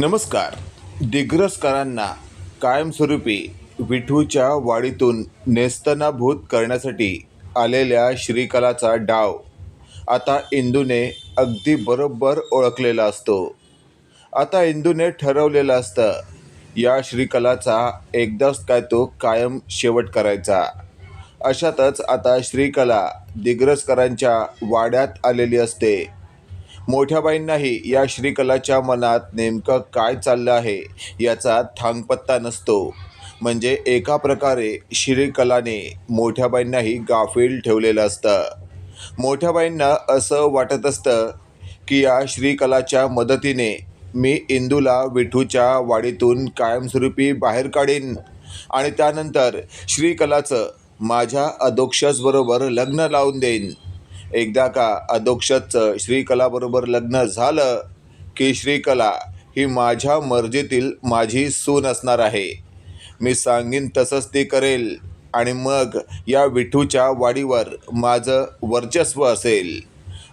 नमस्कार. दिग्रसकरांना कायमस्वरूपी विठूच्या वाडीतून नेस्तनाभूत करण्यासाठी आलेल्या श्रीकलाचा डाव आता इंदूने अगदी बरोबर ओळखलेला असतो. आता इंदूने ठरवलेलं असतं या श्रीकलाचा एकदाच काय तो कायम शेवट करायचा. अशातच आता श्रीकला दिग्रसकरांच्या वाड्यात आलेली असते. मोठ्याबाईंनाही या श्रीकलाच्या मनात नेमकं काय चाललं आहे याचा थांगपत्ता नसतो. म्हणजे एका प्रकारे श्रीकलाने मोठ्याबाईंनाही गाफील ठेवलेलं असतं. मोठ्याबाईंना असं वाटत असतं की या श्रीकलाच्या मदतीने मी इंदूला विठूच्या वाडीतून कायमस्वरूपी बाहेर काढीन आणि त्यानंतर श्रीकलाचं माझ्या अधोक्षसबरोबर लग्न लावून देईन. एकदा का अधोक्षजचं श्रीकलाबरोबर लग्न झालं की श्रीकला ही माझ्या मर्जीतील माझी सून असणार आहे. मी सांगीन तसंच ती करेल आणि मग या विठूच्या वाडीवर माझं वर्चस्व असेल.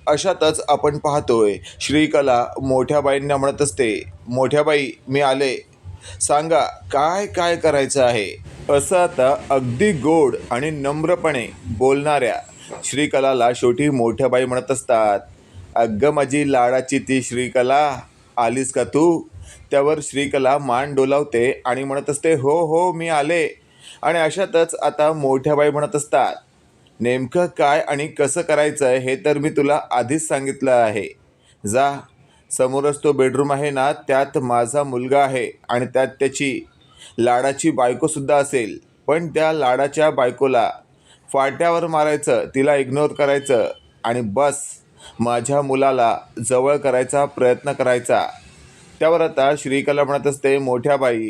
अशातच आपण पाहतोय श्रीकला मोठ्या बाईंना म्हणत असते मोठ्या बाई मी आले. सांगा काय काय करायचं आहे? असं आता अगदी गोड आणि नम्रपणे बोलणाऱ्या श्रीकलाला शेवटी मोठ्या बाई म्हणत असतात अगं माझी लाडाची ती श्रीकला आलीस का तू? त्यावर श्रीकला मान डोलावते आणि म्हणत असते हो हो मी आले. आणि अशातच आता मोठ्या बाई म्हणत असतात नेमकं काय आणि कसं करायचं आहे हे तर मी तुला आधीच सांगितलं आहे. जा समोरच तो बेडरूम आहे ना त्यात माझा मुलगा आहे आणि त्यात त्याची लाडाची बायकोसुद्धा असेल पण त्या लाडाच्या बायकोला फाट्यावर मारायचं तिला इग्नोर करायचं आणि बस माझ्या मुलाला जवळ करायचा प्रयत्न करायचा. त्यावर आता श्रीकला म्हणत असते मोठ्या बाई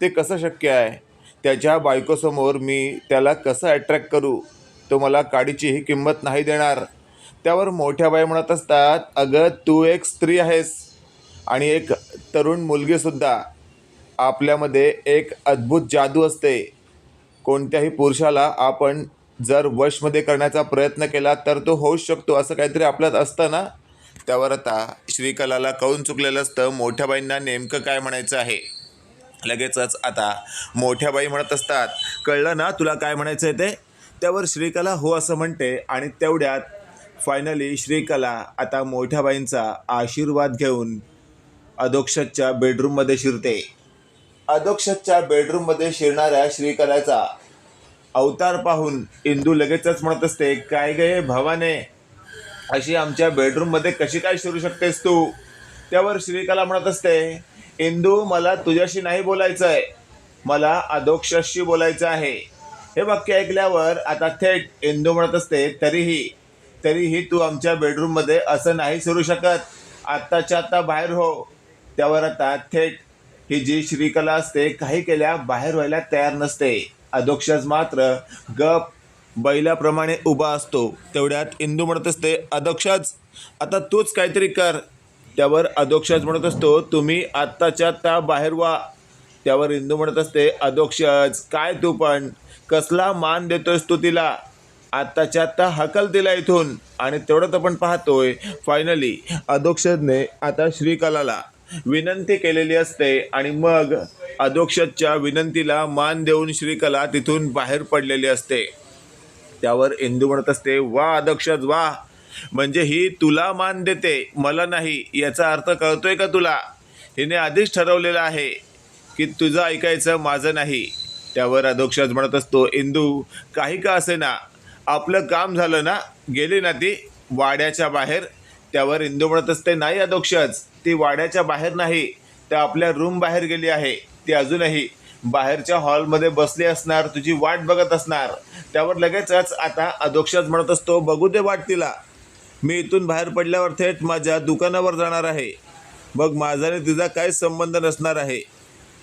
ते कसं शक्य आहे? त्याच्या बायकोसमोर मी त्याला कसं अट्रॅक्ट करू? तो मला काडीचीही किंमत नाही देणार. त्यावर मोठ्या बाई म्हणत असतात अगं तू एक स्त्री आहेस आणि एक तरुण मुलगीसुद्धा आपल्यामध्ये एक अद्भुत जादू असते. कोणत्याही पुरुषाला आपण जर वशमध्ये करण्याचा प्रयत्न केला तर तो होऊ शकतो असं काहीतरी आपल्यात असतं ना? त्यावर आता श्रीकलाला कळून चुकलेलं असतं? मोठ्या बाईंना नेमकं काय म्हणायचं आहे? लगेचच आता मोठ्या बाई म्हणत असतात कळलं ना तुला काय म्हणायचं आहे ते? त्यावर श्रीकला हो असं म्हणते आणि तेवढ्यात फायनली श्रीकला आता मोठ्या बाईंचा आशीर्वाद घेऊन अधोक्षच्या बेडरूममध्ये शिरते. अधोक्षच्या बेडरूममध्ये शिरणाऱ्या श्रीकलाचा अवतार पाहून इंदू लगेचच म्हणत असते काय गे भवाने? अशी आमच्या बेडरूममध्ये कशी काय शिरू शकतेस तू? त्यावर श्रीकला म्हणत असते इंदू मला तुझ्याशी नाही बोलायचं आहे मला अधोक्षशी बोलायचं आहे. हे वाक्य ऐकल्यावर आता थेट इंदू म्हणत असते तरीही तरीही तू आमच्या बेडरूममध्ये असं नाही शिरू शकत. आत्ताच्या आत्ता बाहेर हो. त्यावर आता थेट ही जी श्रीकला असते काही केल्या बाहेर व्हायला तयार नसते. अधोक्षज मात्र गप बैलाप्रमाणे उभा असतो. तेवढ्यात इंदू म्हणत असते अधोक्षज आता तूच काहीतरी कर. त्यावर अधोक्षज म्हणत असतो तुम्ही आत्ताच्या आत्ता बाहेर व्हा त्यावर इंदू म्हणत असते अधोक्षज काय तू पण? कसला मान देतोयस तू तिला? आत्ताच्या आत्ता हकल तिला इथून. आणि तेवढंच आपण पाहतोय फायनली अधोक्षजने आता श्रीकलाला विनंती केलेली असते आणि मग अधोक्षजच्या विनंतीला मान देऊन श्रीकला तिथून बाहेर पडलेली असते. त्यावर इंदू म्हणत असते वा अधोक्षज वा. म्हणजे ही तुला मान देते मला नाही. याचा अर्थ कळतोय का तुला? हिने आधीच ठरवलेलं आहे की तुझं ऐकायचं माझं नाही. त्यावर अधोक्षज म्हणत असतो इंदू काही का असे ना आपलं काम झालं ना? गेली ना ती? वाड्याच्या बाहेर त्यावर इंदू म्हणत असते नाही अधोक्षज ती वाड्याच्या बाहेर नाही. त्या आपल्या रूम बाहेर गेली आहे. ती अजूनही बाहेरच्या हॉलमध्ये बसली असणार. तुझी वाट बघत असणार. त्यावर लगेचच आता अधोक्षज म्हणत असतो बघू दे वाट तिला. मी इथून बाहेर पडल्यावर थेट माझ्या दुकानावर जाणार आहे. मग माझा आणि तिचा काहीच संबंध नसणार आहे.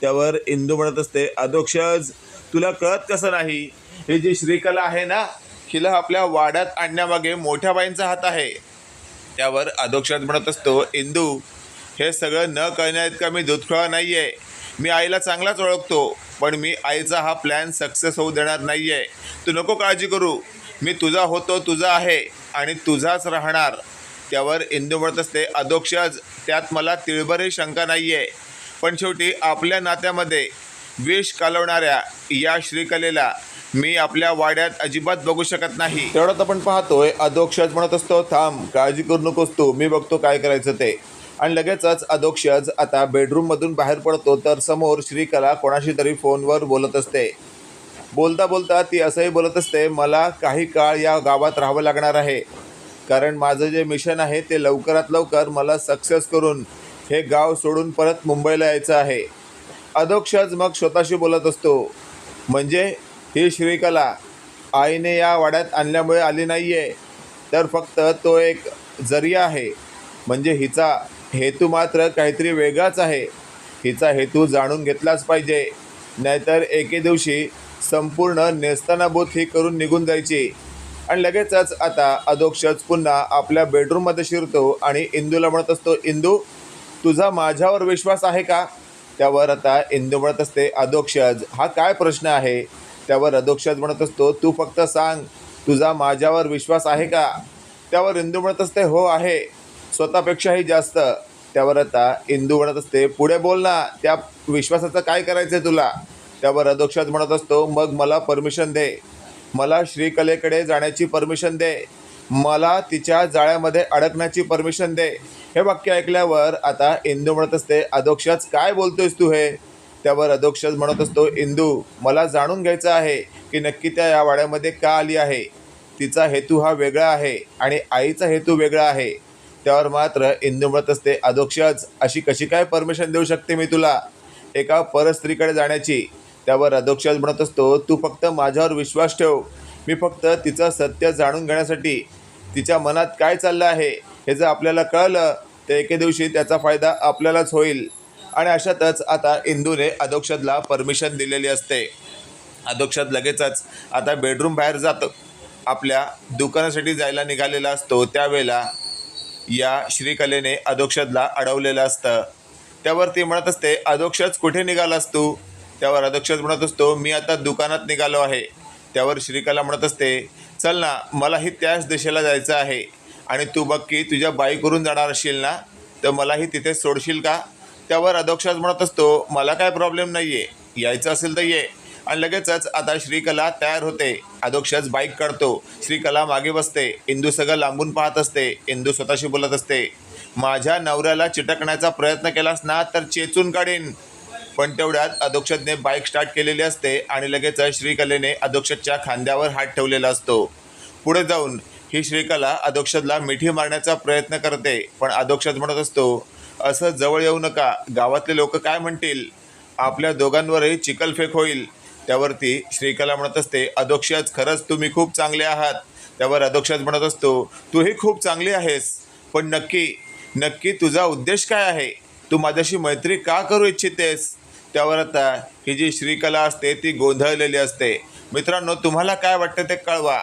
त्यावर इंदू म्हणत असते अधोक्षज तुला कळत कसं नाही? ही जी श्रीकला आहे ना हिला आपल्या वाड्यात आणण्यामागे मोठ्या बाईंचा हात आहे. त्यावर आदोक्षात म्हणत असतो इंदू हे सगळं न कळण्याइतका मी दुधखळा नाही आहे मी आईला चांगलाच ओळखतो पण मी आईचा हा प्लॅन सक्सेस होऊ देणार नाही आहे तू नको काळजी करू. मी तुझा होतो तुझा आहे आणि तुझाच राहणार. त्यावर इंदू म्हणत असते अधोक्षज त्यात मला तिळभरही शंका नाही आहे पण शेवटी आपल्या नात्यामध्ये विष कालवणाऱ्या या श्रीकलेला मी आपल्या वाड्यात अजिबात बघू शकत नाही. तेवढ्यात आपण पाहतोय अधोक्षज म्हणत असतो थांब काळजी करू नकोस तू मी बघतो काय करायचं ते. आणि लगेचच अधोक्षज आता बेडरूममधून बाहेर पडतो तर समोर श्रीकला कोणाशी तरी फोनवर बोलत असते. बोलता बोलता ती असंही बोलत असते मला काही काळ या गावात राहावं लागणार आहे. कारण माझं जे मिशन आहे ते लवकरात लवकर मला सक्सेस करून हे गाव सोडून परत मुंबईला यायचं आहे. अधोक्षज मग स्वतःशी बोलत असतो. म्हणजे ही श्रीकला आईने या वाड्यात आणल्यामुळे आली नाही आहे तर फक्त तो एक जरिया आहे म्हणजे हिचा हेतू मात्र काहीतरी वेगळाच आहे. हिचा हेतू जाणून घेतलाच पाहिजे. नाहीतर एके दिवशी संपूर्ण नेस्तानाबूत ही करून निघून जायची. आणि लगेचच आता अधोक्षच पुन्हा आपल्या बेडरूममध्ये शिरतो आणि इंदूला म्हणत असतो इंदू तुझा माझ्यावर विश्वास आहे का? त्यावर आता इंदू म्हणत असते अधोक्षज हा काय प्रश्न आहे? त्यावर अधोक्षज म्हणत असतो तू फक्त सांग तुझा माझ्यावर विश्वास आहे का? त्यावर इंदू म्हणत असते हो आहे स्वतःपेक्षाही जास्त. त्यावर आता इंदू म्हणत असते पुढे बोल ना त्या विश्वासाचं काय करायचं आहे तुला? त्यावर अधोक्षज म्हणत असतो मग मला परमिशन दे मला श्रीकलेकडे जाण्याची परमिशन दे मला तिच्या जाळ्यामध्ये अडकण्याची परमिशन दे. हे वाक्य ऐकल्यावर आता इंदू म्हणत असते अधोक्षज काय बोलतोयस तू हे? त्यावर अधोक्षज म्हणत असतो इंदू मला जाणून घ्यायचं आहे की नक्की त्या या वाड्यामध्ये का आली आहे? तिचा हेतू हा वेगळा आहे आणि आईचा हेतू वेगळा आहे. त्यावर मात्र इंदू म्हणत असते अधोक्षज अशी कशी काय परमिशन देऊ शकते मी तुला? एका परस्त्रीकडे जाण्याची. त्यावर अधोक्षज म्हणत असतो तू फक्त माझ्यावर विश्वास ठेव. मी फक्त तिचं सत्य जाणून घेण्यासाठी तिच्या मनात काय चाललं आहे हे जर आपल्याला कळलं तर एके दिवशी त्याचा फायदा आपल्यालाच होईल. आणि अशातच आता इंदूने अधोक्षजला परमिशन दिलेली असते. अधोक्षज लगेचच आता बेडरूम बाहेर जातो. आपल्या दुकानासाठी जायला निघालेला असतो. त्यावेळेला या श्रीकलेने अधोक्षजला अडवलेलं असतं. त्यावर ती म्हणत असते अधोक्षज कुठे निघालास तू? त्यावर अधोक्षज म्हणत असतो मी आता दुकानात निघालो आहे. त्यावर श्रीकला म्हणत असते चल ना मलाही त्याच दिशेला जायचं आहे. आणि तू बघ की तुझ्या बाईकवरून जाणार असशील ना तर मलाही तिथे सोडशील का? त्यावर अधोक्षज म्हणत असतो मला काय प्रॉब्लेम नाही आहे यायचं असेल तर ये. आणि लगेचच आता श्रीकला तयार होते. अधोक्षज बाईक काढतो. श्रीकला मागे बसते. इंदू सगळं लांबून पाहत असते. इंदू स्वतःशी बोलत असते माझ्या नवऱ्याला चिटकण्याचा प्रयत्न केलास ना तर चेचून काढीन. पण तेवढ्यात अधोक्षजने बाईक स्टार्ट केलेली असते आणि लगेचच श्रीकलेने अधोक्षजच्या खांद्यावर हात ठेवलेला असतो. पुढे जाऊन ही श्रीकला अधोक्षजला मिठी मारण्याचा प्रयत्न करते. पण अधोक्षज म्हणत असतो असं जवळ येऊ नका. गावातले लोक काय म्हणतील? आपल्या दोघांवरही चिखलफेक होईल. त्यावरती श्रीकला म्हणत असते अधोक्षज खरंच तुम्ही खूप चांगले आहात. त्यावर अधोक्षज म्हणत असतो तूही खूप चांगली आहेस. पण नक्की नक्की तुझा उद्देश काय आहे? तू माझ्याशी मैत्री का करू इच्छितेस? त्यावर आता ही जी श्रीकला असते ती गोंधळलेली असते. मित्रांनो तुम्हाला काय वाटतं ते कळवा.